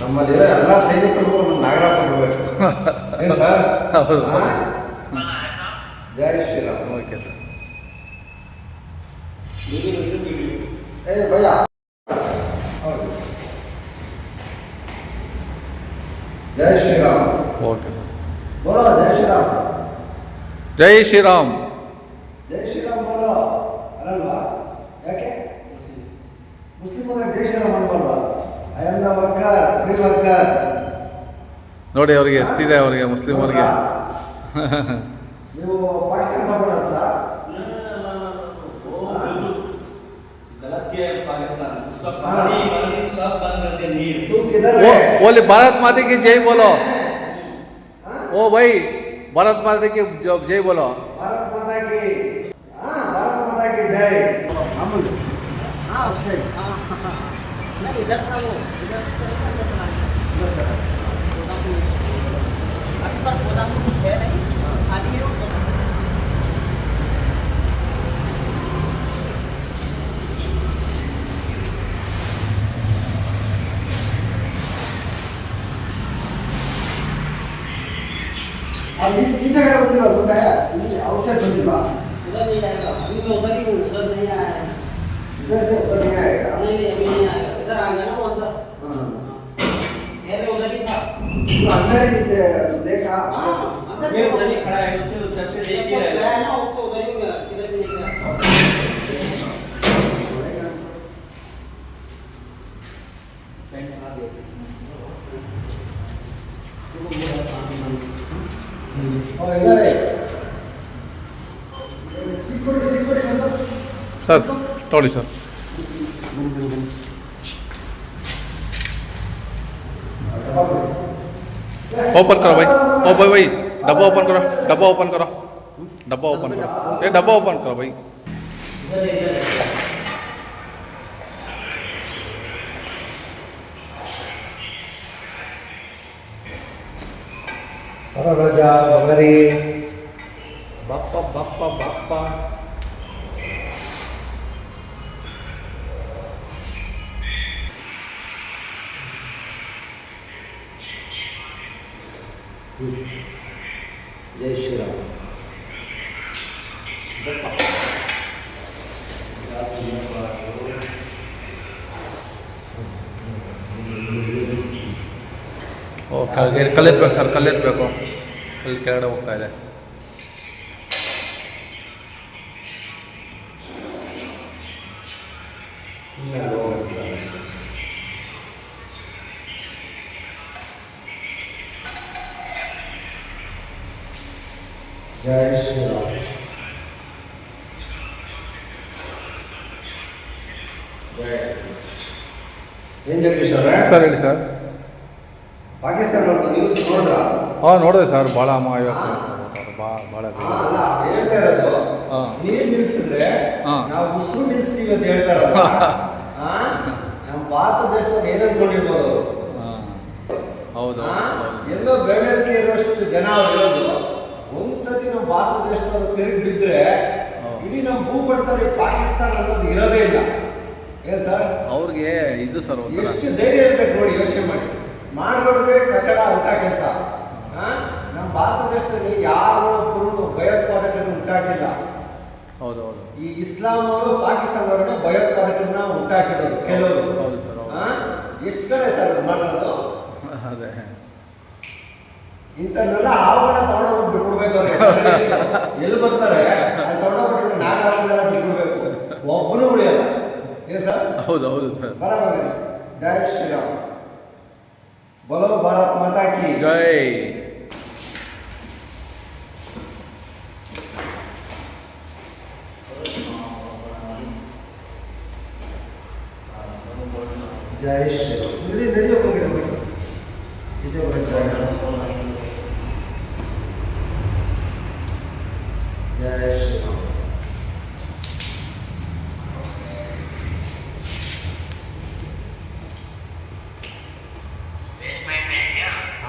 ನಮ್ಮಲ್ಲಿರೋ ಎಲ್ಲ ಸೈನಿಕರಿಗೂ ಒಂದು ನಾಗರ ಕೊಡಬೇಕು ಏನು ಸರ್ ಹೌದು. ಹಾ? ಜೈ ಶ್ರೀರಾಮ್ ಓಕೆ ಸರ್ ಏ ಭಯ್ಯ ಹೌದು ಜೈ ಶ್ರೀರಾಮ್ ಓಕೆ ಸರ್ ಬೋಲೋ ಜೈ ಶ್ರೀರಾಮ್ ಜೈ ಶ್ರೀರಾಮ್ ಜೈ ಶ್ರೀರಾಮ್ ಬೋಲೋ ಅಲ್ಲಲ್ವಾ ಯಾಕೆ ಮುಸ್ಲಿಮ್ ಅಂದ್ರೆ ಜೈ Shriram ಅನ್ಬಾರ್ದು I am the worker free worker ನೋಡಿ ಅವರಿಗೆ ಎಷ್ಟಿದೆ ಅವರಿಗೆ ಮುಸ್ಲಿಂ ಅವರಿಗೆ ನೀವು ಪಾಕಿಸ್ತಾನ ಸಪೋರ್ಟ್ ಸರ್ गलत किया है पाकिस्तान उसका पानी पानी सब बंद कर दिया नीर तुम किधर वो है बोले भारत माता की जय बोलो ओ भाई भारत माता की जो- जय बोलो ಭಾರತ್ ಮಾತಾ ಕಿ ಹಾ ಭಾರತ್ ಮಾತಾ ಕಿ ಜೈ ಮಾಮೂಲು ಹಾ ಅಷ್ಟೇ इधर था वो इधर पर गोदाम में तो कुछ है नहीं। खाली है अब इधर का बंदर होता है। ये आउटसाइड बंदर बा उधर नहीं जाएगा अभी मैं उधर ही हूँ उधर नहीं आया। है इधर से ऊपर नहीं आएगा। नहीं नहीं अभी तो अंदर ही दे- देखा। हाँ अंदर ये उधर ही खड़ा है उससे जब से देख ही रहा है। है ना उससे उधर ही भी है सर तोड़ी सर ઓપન કરો ભાઈ. ઓ ભાઈ ભાઈ. ડબ્બો ઓપન કરો. ડબ્બો ઓપન કરો. ડબ્બો ઓપન કરો. એ ડબ્બો ઓપન કરો ભાઈ. રજા વગેરે બાપા બાપા બાપા बाप्पा ಜೈ ಶ್ರೀರಾಮ್ ಓ ಕೆಳಗೆ ಕಲ್ಲೆತ್ಬೇಕು ಸರ್ ಕಲ್ಲೆತ್ಬೇಕು ಕಲ್ಲು ಕೆಳಗಡೆ ಹೋಗ್ತಾ ಇದೆ ಜೈ ಶ್ರೀರಾಮ್ ಏನು ಜಗದೀಶ್ ಅವರೇ ಸರ್ ಹೇಳಿ ಸರ್. ಪಾಕಿಸ್ತಾನ ನ್ಯೂಸ್ ನೋಡಿದ್ರಾ? ಹಾಂ ನೋಡಿದೆ ಸರ್. ಭಾಳ ಅಮಾಯ ಭಾಳ ಹೇಳ್ತಾ ಇರೋದು. ನೀರ್ ನಿಲ್ಸಿದ್ರೆ. ನಾವು ಉಸಿರು ನಿಲ್ಸ್ತೀವಿ ಅಂತ ಹೇಳ್ತಾ ಇರೋದು. ನಮ್ಮ ಭಾರತ ದೇಶದಲ್ಲಿ ಏನ್ ಅನ್ಕೊಂಡಿರ್ಬೋದು ಹಾಂ. ಹೌದು ಎಲ್ಲೋ ಬೆರಳಿಕೆ ಇರುವಷ್ಟು ಜನ ಅವ್ರು ಇರೋದು. ಒಂದ್ಸತಿ ನಮ್ಮ ಭಾರತ ದೇಶದವರು ತಿರುಗಿ ಬಿದ್ದರೆ. ಇಡೀ ನಮ್ಮ ಭೂಪಟದಲ್ಲಿ ಪಾಕಿಸ್ತಾನ ಅನ್ನೋದು ಇರೋದೇ ಇಲ್ಲ. ಏನು ಸರ್? ಅವ್ರಿಗೆ ಇದು ಸರ್ ಎಷ್ಟು ಧೈರ್ಯ ಇರಬೇಕು ನೋಡಿ ಯೋಚನೆ ಮಾಡಿ. ಮಾಡ್ಬಿಡದೆ ಕಚಡ ಊಟ ಕೆಲಸ. ನಮ್ಮ ಭಾರತ ದೇಶದಲ್ಲಿ ಯಾರು ಒಬ್ಬರು ಭಯೋತ್ಪಾದಕರನ್ನ ಹುಟ್ಟಾಕಿಲ್ಲ ಹೌದೌದು. ಹೌದು ಈ ಇಸ್ಲಾಂ ಅವರು ಪಾಕಿಸ್ತಾನದವ್ರನ್ನ ಭಯೋತ್ಪಾದಕರನ್ನ ಉಂಟಾಕಿರೋದು ಕೆಲವರು ಎಷ್ಟು ಕಡೆ ಸರ್ ಮಾಡೋದು ಅದೇ. ಇಂಥವ್ರನ್ನೆಲ್ಲ ಆವನ್ನ ತಗೊಂಡೋಗಿ ಬಿಟ್ಬಿಡ್ಬೇಕು ಎಲ್ಲಿ ಬರ್ತಾರೆ? ಅಲ್ಲಿ ತಗೊಂಡೋಗ್ಬಿಟ್ರೆ ನಾಲ್ಕು ಆವನ್ನೆಲ್ಲ ಬಿಟ್ಬಿಡ್ಬೇಕು. ಒಬ್ಬನು ಉಳಿಯಲ್ಲ. ಏನು ಸರ್? ಹೌದು ಹೌದು ಸರ್. ಬರಬರ ಜಯ ಶ್ರೀರಾಮ್. ಬಲೋ ಭಾರತ್ ಮಾತಾ ಜೈ.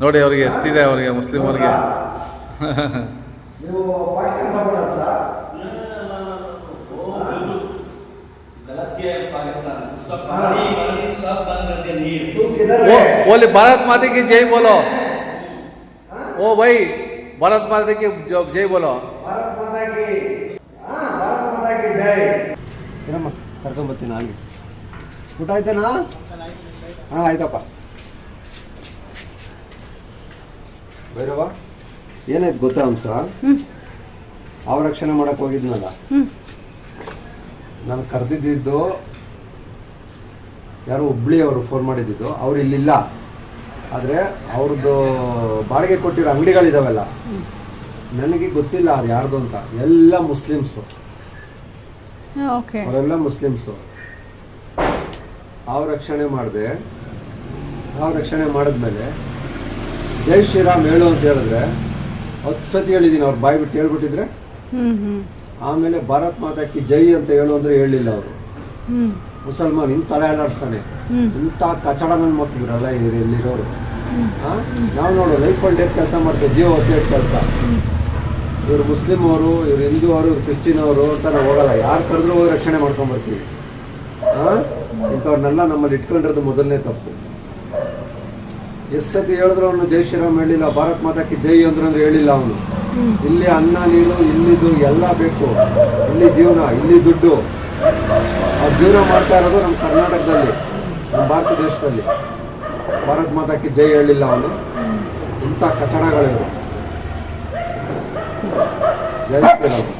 ನೋಡಿ ಅವರಿಗೆ ಎಷ್ಟಿದೆ ಅವರಿಗೆ ಮುಸ್ಲಿಂ ಅವರಿಗೆ ನೀವು ಪಾಕಿಸ್ತಾನ ಸಪೋರ್ಟ್ ಸರ್ गलत किया है पाकिस्तान उसका पानी पानी सब बंद कर दिया नीर तुम किधर वो है बोले भारत माता की जय बोलो ओ भाई भारत माता की जो- जय बोलो ಭಾರತ್ ಮಾತಾ ಕಿ ಹಾ ಭಾರತ್ ಮಾತಾ ಕಿ ಜೈ ಏನಮ್ಮ ಕರ್ಕೊಂಬರ್ತೀನಿ ನಾನು ಊಟ ಆಯ್ತೇನಾ ಹಾಂ ಆಯ್ತಪ್ಪ ಭೈರವ ಏನಾಯ್ತು ಗೊತ್ತಾ ಅಂಶ ಅವ ರಕ್ಷಣೆ ಮಾಡಕ್ ಹೋಗಿದ್ನಲ್ಲ? ನಾನು ಕರೆದಿದ್ದು ಯಾರು ಹುಬ್ಳಿ ಅವರು ಫೋನ್ ಮಾಡಿದ್ದು ಅವ್ರು ಇಲ್ಲಿಲ್ಲ. ಆದರೆ ಅವ್ರದ್ದು ಬಾಡಿಗೆ ಕೊಟ್ಟಿರೋ ಅಂಗಡಿಗಳಿದಾವೆಲ್ಲ ನನಗೆ ಗೊತ್ತಿಲ್ಲ ಅದು ಯಾರ್ದು ಅಂತ. ಎಲ್ಲ ಮುಸ್ಲಿಮ್ಸು. ಓಕೆ. ಅವರೆಲ್ಲ ಮುಸ್ಲಿಮ್ಸು. ಅವ್ರ ರಕ್ಷಣೆ ಮಾಡಿದೆ. ಅವ್ರ ರಕ್ಷಣೆ ಮಾಡಿದ್ಮೇಲೆ ಜೈ ಶ್ರೀರಾಮ್ ಹೇಳು ಅಂತ ಹೇಳಿದ್ರೆ ಹತ್ತು ಸತಿ ಹೇಳಿದ್ದೀನಿ ಅವ್ರು ಬಾಯಿ ಬಿಟ್ಟು ಹೇಳ್ಬಿಟ್ಟಿದ್ರೆ ಆಮೇಲೆ ಭಾರತ್ ಮಾತಾಕಿ ಜೈ ಅಂತ ಹೇಳು ಅಂದ್ರೆ ಹೇಳಿಲ್ಲ ಅವರು. ಮುಸಲ್ಮಾನ್ ಇನ್ ತಲೆ ಆಡಾಡಿಸ್ತಾನೆ. ಇಂತ ಇಂಥ ಕಚಡ ನನ್ನ ಮಕ್ಕಳಿರಲ್ಲ ಇಲ್ಲಿರೋರು. ನಾವು ನೋಡು ಲೈಫ್ ಅಂಡ್ ಡೆತ್ ಕೆಲಸ ಮಾಡ್ತೀವಿ? ಜೀವ ಹೊತ್ತೆ ಕೆಲಸ? ಇವರು ಮುಸ್ಲಿಂ ಅವರು ಇವ್ರು ಹಿಂದೂ ಅವರು ಇವ್ರು ಕ್ರಿಶ್ಚಿಯನ್ ಅವರು ಅಂತ ನಾವು ಹೋಗಲ್ಲ. ಯಾರು ಕರೆದ್ರೂ ಹೋಗಿ ರಕ್ಷಣೆ ಮಾಡ್ಕೊಂಬರ್ತೀವಿ ಹಾಂ ಇಂಥವ್ರನ್ನೆಲ್ಲ ನಮ್ಮಲ್ಲಿ ಇಟ್ಕೊಂಡಿರೋದು ಮೊದಲನೇ ತಪ್ಪು. ಎಷ್ಟು ಸತಿ ಹೇಳಿದ್ರು ಅವನು ಜೈ ಶ್ರೀರಾಮ್ ಹೇಳಿಲ್ಲ, ಭಾರತ್ ಮಾತಾಕಿ ಜೈ ಅಂದ್ರು ಅಂದ್ರೆ ಹೇಳಿಲ್ಲ ಅವನು. ಇಲ್ಲಿ ಅನ್ನ ನೀರು ಇಲ್ಲಿದು ಎಲ್ಲ ಬೇಕು. ಇಲ್ಲಿ ಜೀವನ, ಇಲ್ಲಿ ದುಡ್ಡು. ಆ ಜೀವನ ಮಾಡ್ತಾ ಇರೋದು ನಮ್ಮ ಕರ್ನಾಟಕದಲ್ಲಿ, ನಮ್ಮ ಭಾರತ ದೇಶದಲ್ಲಿ. ಭಾರತ್ ಮಾತಾಕಿ ಜೈ ಹೇಳಿಲ್ಲ ಅವನು. ಇಂಥ ಕಚಡಗಳಿವೆ. ಜೈ ಶ್ರೀರಾಮ್.